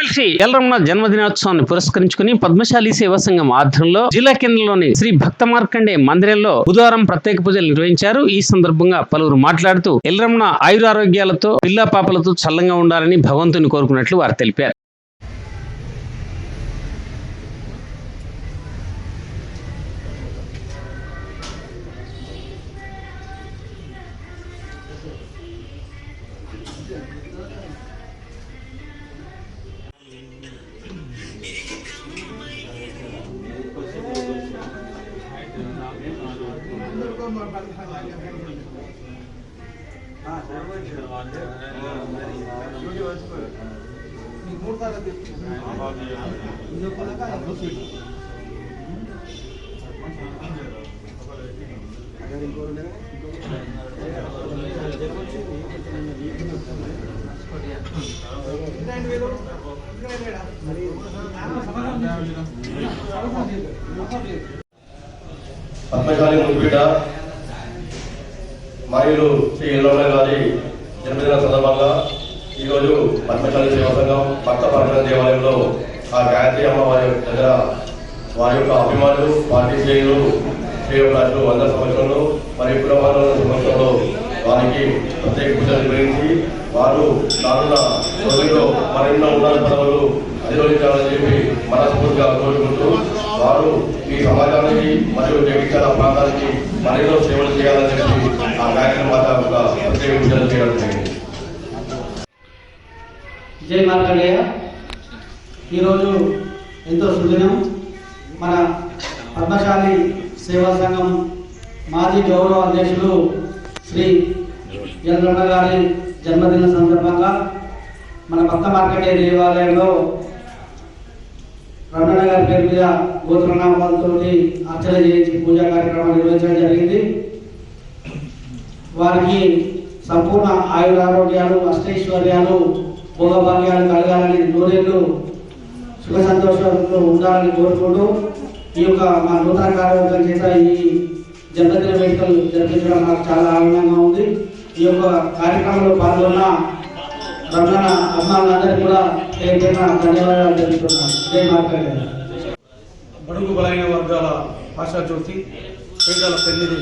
MLC ఎల్రమణ జన్మదినోత్సవాన్ని పురస్కరించుకుని పద్మశాలి సేవా సంఘం ఆధ్వర్యంలో జిల్లా కేంద్రంలోని శ్రీ భక్త మార్కండే మందిరంలో బుధవారం ప్రత్యేక పూజలు నిర్వహించారు. ఈ సందర్భంగా పలువురు మాట్లాడుతూ ఎల్రమణ ఆయురారోగ్యాలతో పిల్ల పాపలతో చల్లంగా ఉండాలని భగవంతుని కోరుకున్నట్లు వారు తెలిపారు. పద్మశాలి ముద్దుబిడ్డ మరియు శ్రీ ఎల్లమ్మ గారి జన్మదిన సందర్భంగా ఈరోజు పద్మశాలి సేవా సంఘం భక్త పరమణ దేవాలయంలో ఆ గాయత్రి అమ్మవారి దగ్గర వారి యొక్క అభిమానులు పార్టీ శ్రేయులు శ్రేయోభిలాషులు వంద సంవత్సరంలో మరియు కులవాళ్ళ సంవత్సరంలో వారికి ప్రత్యేక పూజలు నిర్వహించి వారు రానున్న రోజుల్లో మరెన్నో ఉన్నత పదవులు అధిరోహించాలని చెప్పి మనస్ఫూర్తిగా కోరుకుంటూ వారు ఈ సమాజానికి మరియు జగిత్యాల ప్రాంతానికి మరెన్నో సేవలు చేయాలని చెప్పి ఆ కార్యక్రమం ఒక ప్రత్యేక పూజలు చేయడం జరిగింది. జై మార్కండేయ ఈరోజు ఎంతో సుదినం. మన పద్మశాలి సేవా సంఘం మాజీ గౌరవ అధ్యక్షులు శ్రీ ఎల్రమణ గారి జన్మదిన సందర్భంగా మన భక్త మార్కెట్ దేవాలయంలో రమణ గారి పేరు మీద గోత్రనామాలతో అర్చన చేయించి పూజా కార్యక్రమాలు నిర్వహించడం జరిగింది. వారికి సంపూర్ణ ఆయురారోగ్యాలు అష్టైశ్వర్యాలు భోగభాగ్యాలు కలగాలని నూరేళ్ళు సుఖ సంతోషంలో ఉండాలని కోరుకుంటూ ఈ యొక్క మా నూతన కార్యవర్గం చేత ఈ జన్మదిన వేడుకలు జరిపించడం నాకు చాలా ఆనందంగా ఉంది. ఈ యొక్క కార్యక్రమంలో పాల్గొన్న రమణ అభిమానులందరికీ కూడా పేరు ధన్యవాదాలు తెలుపుతున్నాను బడుగు బలైన వర్గాల ఆశా జ్యోతి పేదల పెన్నిది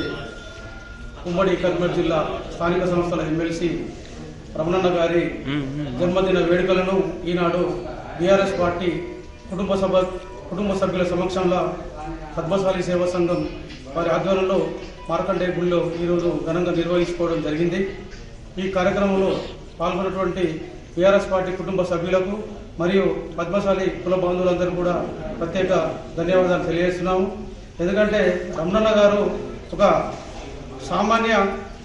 ఉమ్మడి కర్నూలు జిల్లా స్థానిక సంస్థల ఎమ్మెల్సీ రమణన్న గారి జన్మదిన వేడుకలను ఈనాడు బీఆర్ఎస్ పార్టీ కుటుంబ సభ కుటుంబ సభ్యుల సమక్షంలో పద్మశాలి సేవా సంఘం వారి ఆధ్వర్యంలో మార్కండే గుళ్ళో ఈరోజు ఘనంగా నిర్వహించుకోవడం జరిగింది. ఈ కార్యక్రమంలో పాల్గొన్నటువంటి బీఆర్ఎస్ పార్టీ కుటుంబ సభ్యులకు మరియు పద్మశాలి కుల బంధువులందరూ కూడా ప్రత్యేక ధన్యవాదాలు తెలియజేస్తున్నాము. ఎందుకంటే రమణన్న గారు ఒక సామాన్య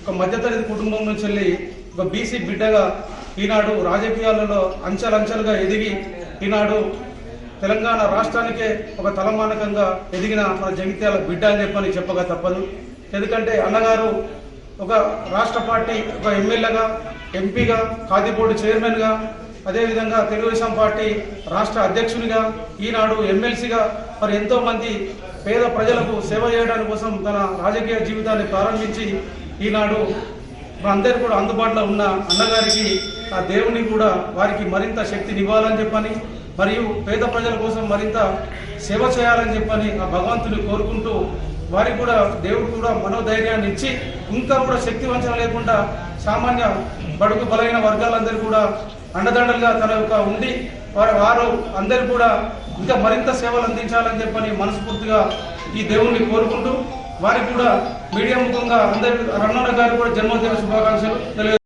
ఒక మధ్యతరగతి కుటుంబం నుంచి వెళ్ళి ఒక బీసీ బిడ్డగా ఈనాడు రాజకీయాలలో అంచెలంచెలుగా ఎదిగి ఈనాడు తెలంగాణ రాష్ట్రానికే ఒక తలమానకంగా ఎదిగిన మన జగిత్యాల బిడ్డ అని చెప్పని చెప్పగా తప్పదు. ఎందుకంటే అన్నగారు ఒక రాష్ట్ర పార్టీ ఒక ఎమ్మెల్యేగా ఎంపీగా ఖాదీ బోర్డు చైర్మన్గా అదేవిధంగా తెలుగుదేశం పార్టీ రాష్ట్ర అధ్యక్షునిగా ఈనాడు ఎమ్మెల్సీగా మరి ఎంతో మంది పేద ప్రజలకు సేవ చేయడానికి కోసం తన రాజకీయ జీవితాన్ని ప్రారంభించి ఈనాడు అందరు కూడా అందుబాటులో ఉన్న అన్నగారికి ఆ దేవుని కూడా వారికి మరింత శక్తినివ్వాలని చెప్పని మరియు పేద ప్రజల కోసం మరింత సేవ చేయాలని చెప్పని ఆ భగవంతుని కోరుకుంటూ వారికి కూడా దేవుడు కూడా మనోధైర్యాన్ని ఇచ్చి ఇంకా కూడా శక్తి వంచన లేకుండా సామాన్య బడుగు బలైన వర్గాలందరూ కూడా అండదండలుగా తన యొక్క ఉండి వారు వారు అందరూ కూడా ఇంకా మరింత సేవలు అందించాలని చెప్పని మనస్ఫూర్తిగా ఈ దేవుణ్ణి కోరుకుంటూ వారికి కూడా మీడియా ముఖంగా అందరి రన్నన్న గారు కూడా జన్మదిన శుభాకాంక్షలు తెలియ